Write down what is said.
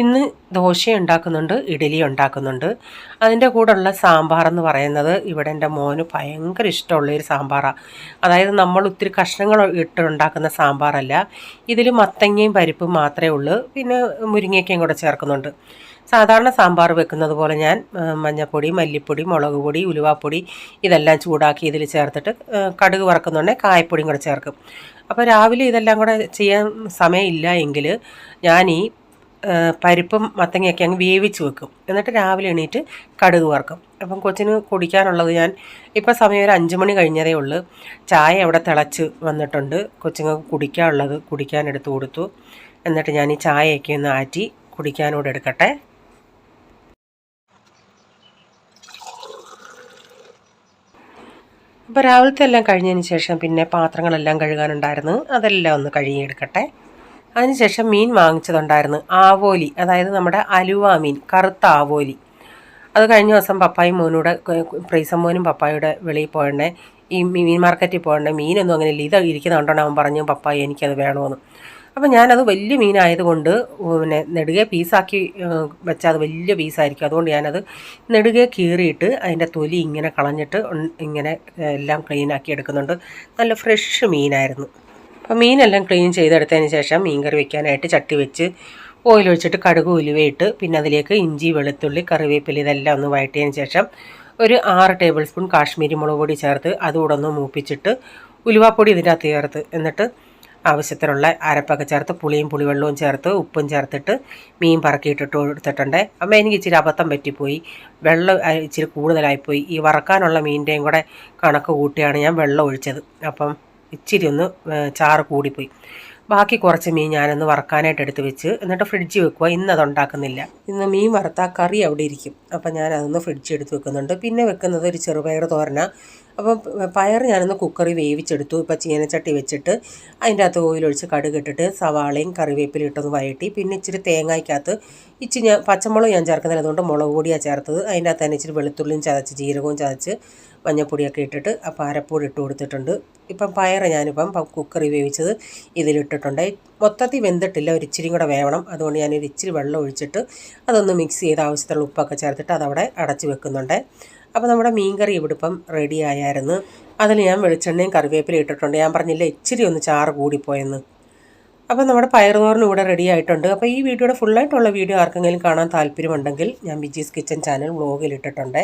ഇന്ന് ദോശ ഉണ്ടാക്കുന്നുണ്ട് ഇഡലി ഉണ്ടാക്കുന്നുണ്ട് അതിന്റെ കൂടെയുള്ള സാമ്പാർ എന്ന് പറയുന്നത് ഇവിടെ എന്റെ മോന് ഭയങ്കര ഇഷ്ടമുള്ളൊരു സാമ്പാറാണ്. അതായത് നമ്മൾ ഒത്തിരി കഷ്ണങ്ങൾ ഇട്ട് ഉണ്ടാക്കുന്ന സാമ്പാറല്ല. ഇതിൽ മത്തങ്ങയും പരിപ്പും മാത്രമേ ഉള്ളൂ. പിന്നെ മുരിങ്ങയ്ക്കയും കൂടെ ചേർക്കുന്നുണ്ട്. സാധാരണ സാമ്പാർ വെക്കുന്നത് പോലെ ഞാൻ മഞ്ഞൾപ്പൊടി മല്ലിപ്പൊടി മുളക് പൊടി ഉലുവാപ്പൊടി ഇതെല്ലാം ചൂടാക്കി ഇതിൽ ചേർത്തിട്ട് കടുക് വറക്കുന്നുണ്ടെങ്കിൽ കായപ്പൊടിയും കൂടെ ചേർക്കും. അപ്പോൾ രാവിലെ ഇതെല്ലാം കൂടെ ചെയ്യാൻ സമയമില്ല എങ്കിൽ ഞാൻ ഈ പരിപ്പും മത്തങ്ങയൊക്കെ അങ്ങ് വേവിച്ച് വെക്കും. എന്നിട്ട് രാവിലെ എണീറ്റ് കടുക് വറക്കും. അപ്പം കൊച്ചിന് കുടിക്കാനുള്ളത് ഞാൻ ഇപ്പം സമയം ഒരു അഞ്ച് മണി കഴിഞ്ഞതേ ഉള്ളൂ. ചായ അവിടെ തിളച്ച് വന്നിട്ടുണ്ട്. കൊച്ചുങ്ങൾക്ക് കുടിക്കാനുള്ളത് കുടിക്കാൻ എടുത്തു കൊടുത്തു. എന്നിട്ട് ഞാൻ ഈ ചായയൊക്കെ ഒന്ന് ആറ്റി കുടിക്കാനോട് എടുക്കട്ടെ. അപ്പോൾ രാവിലത്തെ എല്ലാം കഴിഞ്ഞതിന് ശേഷം പിന്നെ പാത്രങ്ങളെല്ലാം കഴുകാനുണ്ടായിരുന്നു. അതെല്ലാം ഒന്ന് കഴുകിയെടുക്കട്ടെ. അതിനുശേഷം മീൻ വാങ്ങിച്ചതുണ്ടായിരുന്നു. ആവോലി അതായത് നമ്മുടെ അലുവ മീൻ കറുത്ത ആവോലി. അത് കഴിഞ്ഞ ദിവസം പപ്പായും മോനൂടെ പ്രീസം മോനും പപ്പായുടെ വെളിയിൽ പോകണ്ടേ ഈ മീൻ മാർക്കറ്റിൽ പോകണ്ടേ മീനൊന്നും അങ്ങനെ ഇല്ല. ഇത് ഇരിക്കുന്ന കണ്ടോണ്ട് അവൻ പറഞ്ഞു പപ്പായി എനിക്കത് വേണമെന്ന് അപ്പം ഞാനത് വലിയ മീനായതുകൊണ്ട് പിന്നെ നെടുകെ പീസാക്കി വെച്ചാൽ അത് വലിയ പീസായിരിക്കും. അതുകൊണ്ട് ഞാനത് നെടുകെ കീറിയിട്ട് അതിന്റെ തൊലി ഇങ്ങനെ കളഞ്ഞിട്ട് ഇങ്ങനെ എല്ലാം ക്ലീനാക്കി എടുക്കുന്നുണ്ട്. നല്ല ഫ്രഷ് മീനായിരുന്നു. അപ്പോൾ മീനെല്ലാം ക്ലീൻ ചെയ്തെടുത്തതിന് ശേഷം മീൻ കറി വെക്കാനായിട്ട് ചട്ടി വെച്ച് ഓയിൽ ഒഴിച്ചിട്ട് കടുക് ഉലുവയിട്ട് പിന്നെ അതിലേക്ക് ഇഞ്ചി വെളുത്തുള്ളി കറിവേപ്പില ഇതെല്ലാം ഒന്ന് വഴറ്റിയതിന് ശേഷം ഒരു ആറ് ടേബിൾ സ്പൂൺ കാശ്മീരി മുളക് പൊടി ചേർത്ത് അതുകൂടെ ഒന്ന് മൂപ്പിച്ചിട്ട് ഉലുവാപ്പൊടി ഇതിന്റെ അകത്ത് ചേർത്ത്. എന്നിട്ട് ആവശ്യത്തിനുള്ള അരപ്പൊക്കെ ചേർത്ത് പുളിയും പുളിവെള്ളവും ചേർത്ത് ഉപ്പും ചേർത്തിട്ട് മീൻ പറക്കിയിട്ടിട്ട് കൊടുത്തിട്ടുണ്ട്. അമ്മ എനിക്ക് ഇച്ചിരി അബദ്ധം പറ്റിപ്പോയി. വെള്ളം ഇച്ചിരി കൂടുതലായിപ്പോയി. ഈ വറക്കാനുള്ള മീനിന്റെയും കൂടെ കണക്ക് കൂട്ടിയാണ് ഞാൻ വെള്ളം ഒഴിച്ചത്. അപ്പം ഇച്ചിരി ഒന്ന് ചാറ് കൂടിപ്പോയി. ബാക്കി കുറച്ച് മീൻ ഞാനൊന്ന് വറക്കാനായിട്ട് എടുത്ത് വെച്ച് എന്നിട്ട് ഫ്രിഡ്ജ് വെക്കുക ഇന്ന് അത് ഉണ്ടാക്കുന്നില്ല ഇന്ന് മീൻ വറുത്താൽ കറി അവിടെ ഇരിക്കും. അപ്പം ഞാൻ അതൊന്ന് ഫ്രിഡ്ജിൽ എടുത്ത് വെക്കുന്നുണ്ട്. പിന്നെ വെക്കുന്നത് ഒരു ചെറുപയർ തോരന. അപ്പം പയർ ഞാനൊന്ന് കുക്കറിൽ വേവിച്ചെടുത്തു. ഇപ്പം ചീനച്ചട്ടി വെച്ചിട്ട് അതിന്റെ അകത്ത് ഓയിലൊഴിച്ച് കടുക് ഇട്ടിട്ട് സവാളയും കറിവേപ്പിലും ഇട്ടൊന്ന് വഴറ്റി. പിന്നെ ഇച്ചിരി തേങ്ങയ്ക്കകത്ത് ഇച്ചിരി ഞാൻ പച്ചമുളക് ഞാൻ ചേർക്കുന്നില്ല. അതുകൊണ്ട് മുളക് പൊടിയാണ് ചേർത്തത്. അതിന്റെ അകത്ത് തന്നെ ഇച്ചിരി വെളുത്തുള്ളിയും ചതച്ച് ജീരകവും ചതച്ച് മഞ്ഞൾപ്പൊടിയൊക്കെ ഇട്ടിട്ട് ആ പാരപ്പൊടി ഇട്ട് കൊടുത്തിട്ടുണ്ട്. ഇപ്പം പയർ ഞാനിപ്പം കുക്കറി വേവിച്ചത് ഇതിലിട്ടിട്ടുണ്ട്. മൊത്തത്തിൽ വെന്തിട്ടില്ല. ഒരു ഇച്ചിരി കൂടെ വേവണം. അതുകൊണ്ട് ഞാനൊരു ഇച്ചിരി വെള്ളം ഒഴിച്ചിട്ട് അതൊന്ന് മിക്സ് ചെയ്ത് ആവശ്യത്തിലുള്ള ഉപ്പൊക്കെ ചേർത്തിട്ട് അതവിടെ അടച്ച് വെക്കുന്നുണ്ട്. അപ്പോൾ നമ്മുടെ മീൻകറി ഇവിടെ ഇപ്പം റെഡി ആയായിരുന്നു. അതിൽ ഞാൻ വെളിച്ചെണ്ണയും കറിവേപ്പിലും ഇട്ടിട്ടുണ്ട്. ഞാൻ പറഞ്ഞില്ല ഇച്ചിരി ഒന്ന് ചാറ് കൂടിപ്പോയെന്ന്. അപ്പോൾ നമ്മുടെ പയറുതോറിന് ഇവിടെ റെഡി ആയിട്ടുണ്ട്. അപ്പോൾ ഈ വീഡിയോയുടെ ഫുള്ളായിട്ടുള്ള വീഡിയോ ആർക്കെങ്കിലും കാണാൻ താല്പര്യമുണ്ടെങ്കിൽ ഞാൻ ബിജീസ് കിച്ചൻ ചാനൽ വ്ളോഗിൽ ഇട്ടിട്ടുണ്ട്.